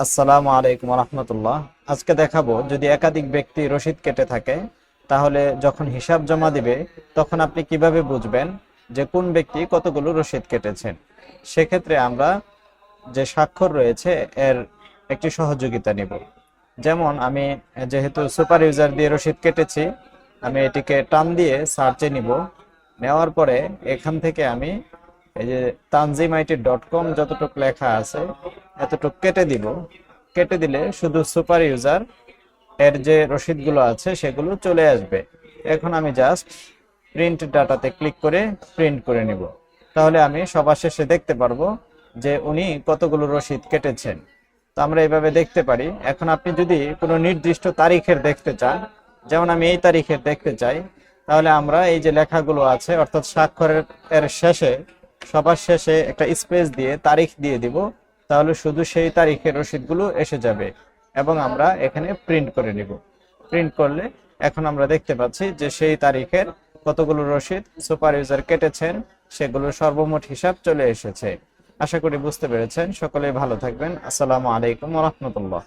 আসসালামু আলাইকুম রহমতুল্লাহ। আজকে দেখাবো, যদি একাধিক ব্যক্তি রসিদ কেটে থাকে, তাহলে যখন হিসাব জমা দিবে, তখন আপনি কীভাবে বুঝবেন যে কোন ব্যক্তি কতগুলো রসিদ কেটেছেন সেক্ষেত্রে আমরা যে স্বাক্ষর রয়েছে, এর একটি সহযোগিতা নিব। যেমন, আমি যেহেতু সুপার ইউজার দিয়ে রসিদ কেটেছি, আমি এটিকে টান দিয়ে সার্চে নিব। নেওয়ার পরে এখান থেকে আমি এই যে তানজিম আইটি ডট কম যতটুক লেখা আছে, এতটুক কেটে দিব। কেটে দিলে শুধু সুপার ইউজার এর যে রসিদগুলো আছে, সেগুলো চলে আসবে। এখন আমি জাস্ট প্রিন্ট ডাটাতে ক্লিক করে প্রিন্ট করে নিব। তাহলে আমি সবার শেষে দেখতে পারব যে উনি কতগুলো রসিদ কেটেছেন। তো আমরা এইভাবে দেখতে পারি। এখন আপনি যদি কোনো নির্দিষ্ট তারিখের দেখতে চান, যেমন আমি এই তারিখের দেখতে চাই, তাহলে আমরা এই যে লেখাগুলো আছে, অর্থাৎ স্বাক্ষরের এর শেষে সবার শেষে একটা স্পেস দিয়ে তারিখ দিয়ে দিব, তাহলে শুধু সেই তারিখের রসিদগুলো এসে যাবে এবং আমরা এখানে প্রিন্ট করে নিব। প্রিন্ট করলে এখন আমরা দেখতে পাচ্ছি যে সেই তারিখের কতগুলো রসিদ সুপার ইউজার কেটেছেন সেগুলোর সর্বমোট হিসাব চলে এসেছে। আশা করি বুঝতে পেরেছেন। সকলেই ভালো থাকবেন। আসসালামু আলাইকুম রহমতুল্লাহ।